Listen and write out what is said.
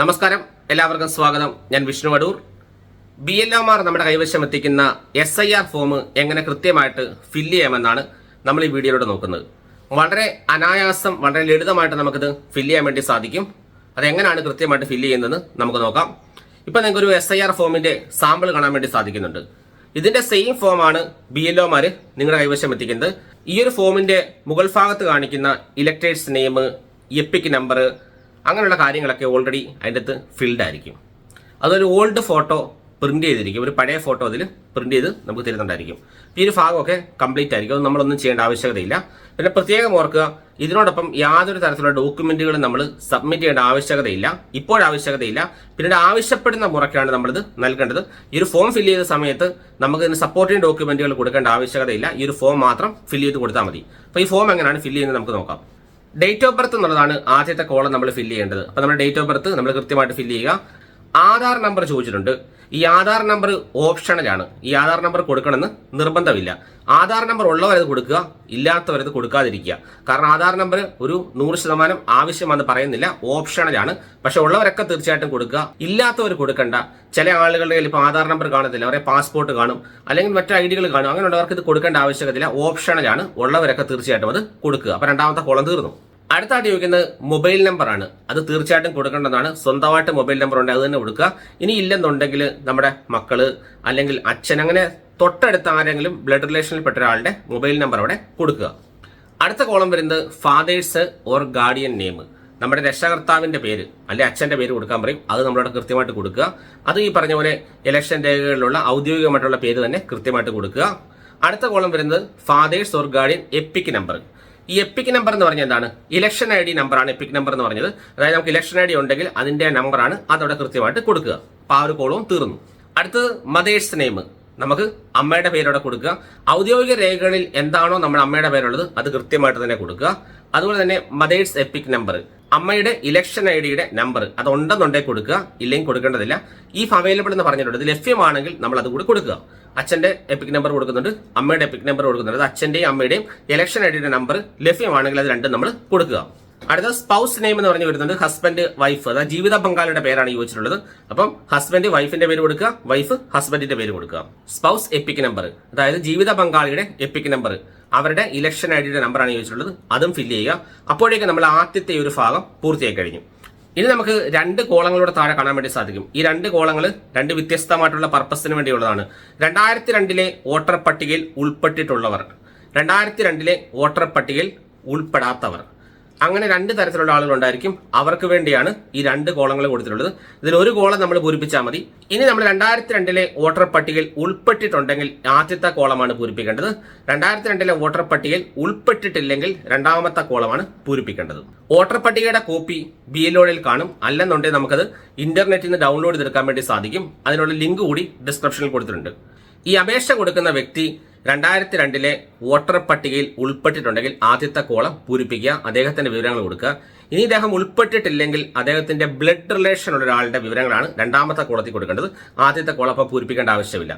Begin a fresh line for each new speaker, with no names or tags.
നമസ്കാരം. എല്ലാവർക്കും സ്വാഗതം. ഞാൻ വിഷ്ണു വടൂർ. ബി എൽ ഒമാർ നമ്മുടെ കൈവശം എത്തിക്കുന്ന എസ് ഐ ആർ ഫോം എങ്ങനെ കൃത്യമായിട്ട് ഫില്ല് ചെയ്യാമെന്നാണ് നമ്മൾ ഈ വീഡിയോയിലൂടെ നോക്കുന്നത്. വളരെ അനായാസം വളരെ ലളിതമായിട്ട് നമുക്കിത് ഫില്ല് ചെയ്യാൻ വേണ്ടി സാധിക്കും. അതെങ്ങനെയാണ് കൃത്യമായിട്ട് ഫില്ല് ചെയ്യുന്നത് നമുക്ക് നോക്കാം. ഇപ്പം നിങ്ങൾക്ക് ഒരു എസ് ഐ ആർ ഫോമിന്റെ സാമ്പിൾ കാണാൻ വേണ്ടി സാധിക്കുന്നുണ്ട്. ഇതിന്റെ സെയിം ഫോമാണ് ബി എൽ ഒമാർ നിങ്ങളുടെ കൈവശം എത്തിക്കുന്നത്. ഈ ഒരു ഫോമിന്റെ മുകൾ ഭാഗത്ത് കാണിക്കുന്ന ഇലക്ടേഴ്സ് നെയിം എപ്പിക് നമ്പർ അങ്ങനെയുള്ള കാര്യങ്ങളൊക്കെ ഓൾറെഡി അതിന്റെ അകത്ത് ഫിൽഡ് ആയിരിക്കും. അതൊരു ഓൾഡ് ഫോട്ടോ പ്രിന്റ് ചെയ്തിരിക്കും. ഒരു പഴയ ഫോട്ടോ അതിൽ പ്രിന്റ് ചെയ്ത് നമുക്ക് തരുന്നുണ്ടായിരിക്കും. ഈ ഒരു ഭാഗമൊക്കെ കംപ്ലീറ്റ് ആയിരിക്കും. അത് നമ്മളൊന്നും ചെയ്യേണ്ട ആവശ്യകതയില്ല. പിന്നെ പ്രത്യേകം ഓർക്കുക ഇതിനോടൊപ്പം യാതൊരു തരത്തിലുള്ള ഡോക്യുമെന്റുകളും നമ്മൾ സബ്മിറ്റ് ചെയ്യേണ്ട ആവശ്യകതയില്ല. ഇപ്പോഴാവശ്യകതയില്ല പിന്നീട് ആവശ്യപ്പെടുന്ന മുറയ്ക്കാണ് നമ്മളിത് നൽകേണ്ടത്. ഈ ഒരു ഫോം ഫില്ല് ചെയ്ത സമയത്ത് നമുക്ക് ഇതിന് സപ്പോർട്ടിംഗ് ഡോക്യുമെന്റുകൾ കൊടുക്കേണ്ട ആവശ്യകതയില്ല. ഈ ഒരു ഫോം മാത്രം ഫില്ല് ചെയ്ത് കൊടുത്താൽ മതി. അപ്പോൾ ഈ ഫോം എങ്ങനെയാണ് ഫില്ല് ചെയ്യുന്നത് നമുക്ക് നോക്കാം. ഡേറ്റ് ഓഫ് ബർത്ത് എന്നുള്ളതാണ് ആദ്യത്തെ കോളം നമ്മൾ ഫില്ല് ചെയ്യേണ്ടത്. അപ്പോൾ നമ്മുടെ ഡേറ്റ് ഓഫ് ബർത്ത് നമ്മൾ കൃത്യമായിട്ട് ഫില്ല് ചെയ്യുക. ആധാർ നമ്പർ ചോദിച്ചിട്ടുണ്ട്. ഈ ആധാർ നമ്പർ ഓപ്ഷണലാണ്. ഈ ആധാർ നമ്പർ കൊടുക്കണമെന്ന് നിർബന്ധമില്ല. ആധാർ നമ്പർ ഉള്ളവരത് കൊടുക്കുക ഇല്ലാത്തവരത് കൊടുക്കാതിരിക്കുക. കാരണം ആധാർ നമ്പർ ഒരു നൂറ് ശതമാനം ആവശ്യമാണെന്ന് പറയുന്നില്ല. ഓപ്ഷണലാണ്. പക്ഷെ ഉള്ളവരൊക്കെ തീർച്ചയായിട്ടും കൊടുക്കുക. ഇല്ലാത്തവർ കൊടുക്കണ്ട. ചില ആളുകളുടെ കയ്യിൽ ഇപ്പോൾ ആധാർ നമ്പർ കാണത്തില്ല. അവരെ പാസ്പോർട്ട് കാണും. അല്ലെങ്കിൽ മറ്റു ഐ ഡികൾ കാണും. അങ്ങനെയുള്ളവർക്ക് ഇത് കൊടുക്കേണ്ട ആവശ്യകതയില്ല ഓപ്ഷണലാണ് ഉള്ളവരൊക്കെ തീർച്ചയായിട്ടും അത് കൊടുക്കുക. അപ്പോൾ രണ്ടാമത്തെ കോളം തീർന്നു. അടുത്തായിട്ട് ചോദിക്കുന്നത് മൊബൈൽ നമ്പറാണ്. അത് തീർച്ചയായിട്ടും കൊടുക്കേണ്ടതാണ്. സ്വന്തമായിട്ട് മൊബൈൽ നമ്പർ ഉണ്ട് അത് തന്നെ കൊടുക്കുക. ഇനി ഇല്ലെന്നുണ്ടെങ്കിൽ നമ്മുടെ മക്കൾ അല്ലെങ്കിൽ അച്ഛൻ അങ്ങനെ തൊട്ടടുത്ത ആരെങ്കിലും ബ്ലഡ് റിലേഷനിൽപ്പെട്ട ഒരാളുടെ മൊബൈൽ നമ്പർ അവിടെ കൊടുക്കുക. അടുത്ത കോളം വരുന്നത് ഫാദേഴ്സ് ഓർ ഗാർഡിയൻ നെയിം. നമ്മുടെ രക്ഷകർത്താവിന്റെ പേര് അല്ലെ അച്ഛന്റെ പേര് കൊടുക്കാൻ പറയും. അത് നമ്മളവിടെ കൃത്യമായിട്ട് കൊടുക്കുക. അത് ഈ പറഞ്ഞ പോലെ ഇലക്ഷൻ രേഖകളിലുള്ള ഔദ്യോഗികമായിട്ടുള്ള പേര് തന്നെ കൃത്യമായിട്ട് കൊടുക്കുക. അടുത്ത കോളം വരുന്നത് father's or guardian EPIC number. ഈ എപ്പിക് നമ്പർ എന്ന് പറഞ്ഞാൽ എന്താണ്? ഇലക്ഷൻ ഐ ഡി നമ്പറാണ് എപ്പിക് നമ്പർ എന്ന് പറഞ്ഞത്. അതായത് നമുക്ക് ഇലക്ഷൻ ഐ ഡി ഉണ്ടെങ്കിൽ അതിന്റെ നമ്പറാണ് അതവിടെ കൃത്യമായിട്ട് കൊടുക്കുക. അപ്പൊ ആ ഒരു കോളവും തീർന്നു. അടുത്തത് മദേഴ്സ് നെയിം നമുക്ക് അമ്മയുടെ പേരോടെ കൊടുക്കുക. ഔദ്യോഗിക രേഖകളിൽ എന്താണോ നമ്മുടെ അമ്മയുടെ പേരുള്ളത് അത് കൃത്യമായിട്ട് തന്നെ കൊടുക്കുക. അതുപോലെ തന്നെ മദേഴ്സ് എപ്പിക് നമ്പർ അമ്മയുടെ ഇലക്ഷൻ ഐ ഡിയുടെ നമ്പർ അത് ഉണ്ടെന്നുണ്ടെങ്കിൽ കൊടുക്കുക ഇല്ലെങ്കിൽ കൊടുക്കേണ്ടതില്ല. ഇഫ് അവൈലബിൾ എന്ന് പറഞ്ഞിട്ടുണ്ട്. ഇത് ലഭ്യമാണെങ്കിൽ നമ്മൾ അത് കൂടി കൊടുക്കുക. അച്ഛന്റെ എപ്പിക് നമ്പർ കൊടുക്കുന്നുണ്ട്. അമ്മയുടെ എപ്പിക് നമ്പർ കൊടുക്കുന്നുണ്ട്. അച്ഛന്റെയും അമ്മയുടെയും ഇലക്ഷൻ ഐ ഡിയുടെ നമ്പർ ലഭ്യമാണെങ്കിൽ അത് രണ്ടും നമ്മൾ കൊടുക്കുക. അടുത്ത സ്പൗസ് നെയിം എന്ന് പറഞ്ഞു വരുന്നുണ്ട്. ഹസ്ബൻഡ് വൈഫ് അതായത് ജീവിത പങ്കാളിയുടെ പേരാണ് ചോദിച്ചിട്ടുള്ളത്. അപ്പം ഹസ്ബൻഡ് വൈഫിന്റെ പേര് കൊടുക്കുക. വൈഫ് ഹസ്ബൻഡിന്റെ പേര് കൊടുക്കുക. സ്പൗസ് എപ്പിക് നമ്പർ അതായത് ജീവിത പങ്കാളിയുടെ എപ്പിക് നമ്പർ അവരുടെ ഇലക്ഷൻ ഐ ഡിയുടെ നമ്പറാണ് ചോദിച്ചിട്ടുള്ളത്. അതും ഫില്ല് ചെയ്യുക. അപ്പോഴേക്കും നമ്മൾ ആദ്യത്തെ ഒരു ഭാഗം പൂർത്തിയായി കഴിഞ്ഞു. ഇനി നമുക്ക് രണ്ട് കോളങ്ങളുടെ താഴെ കാണാൻ വേണ്ടി സാധിക്കും. ഈ രണ്ട് കോളങ്ങൾ രണ്ട് വ്യത്യസ്തമായിട്ടുള്ള പർപ്പസിന് വേണ്ടിയുള്ളതാണ് രണ്ടായിരത്തി രണ്ടിലെ വോട്ടർ പട്ടികയിൽ ഉൾപ്പെട്ടിട്ടുള്ളവർ. രണ്ടായിരത്തി രണ്ടിലെ വോട്ടർ പട്ടികയിൽ ഉൾപ്പെടാത്തവർ. അങ്ങനെ രണ്ട് തരത്തിലുള്ള ആളുകൾ ഉണ്ടായിരിക്കും. അവർക്ക് വേണ്ടിയാണ് ഈ രണ്ട് കോളങ്ങൾ കൊടുത്തിട്ടുള്ളത്. ഇതിൽ ഒരു കോളം നമ്മൾ പൂരിപ്പിച്ചാൽ മതി. ഇനി നമ്മൾ രണ്ടായിരത്തി രണ്ടിലെ വോട്ടർ പട്ടികയിൽ ഉൾപ്പെട്ടിട്ടുണ്ടെങ്കിൽ ആദ്യത്തെ കോളമാണ് പൂരിപ്പിക്കേണ്ടത്. രണ്ടായിരത്തി രണ്ടിലെ വോട്ടർ പട്ടികയിൽ ഉൾപ്പെട്ടിട്ടില്ലെങ്കിൽ രണ്ടാമത്തെ കോളമാണ് പൂരിപ്പിക്കേണ്ടത്. വോട്ടർ പട്ടികയുടെ കോപ്പി ബി എൽ കാണും. അല്ലെന്നുണ്ടെങ്കിൽ നമുക്കത് ഇന്റർനെറ്റിൽ നിന്ന് ഡൗൺലോഡ് ചെയ്തെടുക്കാൻ വേണ്ടി സാധിക്കും. അതിനുള്ള ലിങ്ക് കൂടി ഡിസ്ക്രിപ്ഷനിൽ കൊടുത്തിട്ടുണ്ട്. ഈ അപേക്ഷ കൊടുക്കുന്ന വ്യക്തി രണ്ടായിരത്തി രണ്ടിലെ വോട്ടർ പട്ടികയിൽ ഉൾപ്പെട്ടിട്ടുണ്ടെങ്കിൽ ആദ്യത്തെ കോളം പൂരിപ്പിക്കുക അദ്ദേഹത്തിന്റെ വിവരങ്ങൾ കൊടുക്കുക. ഇനി ഇദ്ദേഹം ഉൾപ്പെട്ടിട്ടില്ലെങ്കിൽ അദ്ദേഹത്തിന്റെ ബ്ലഡ് റിലേഷൻ ഉള്ള ഒരാളുടെ വിവരങ്ങളാണ് രണ്ടാമത്തെ കോളത്തിൽ കൊടുക്കേണ്ടത്. ആദ്യത്തെ കോളം അപ്പോൾ പൂരിപ്പിക്കേണ്ട ആവശ്യമില്ല.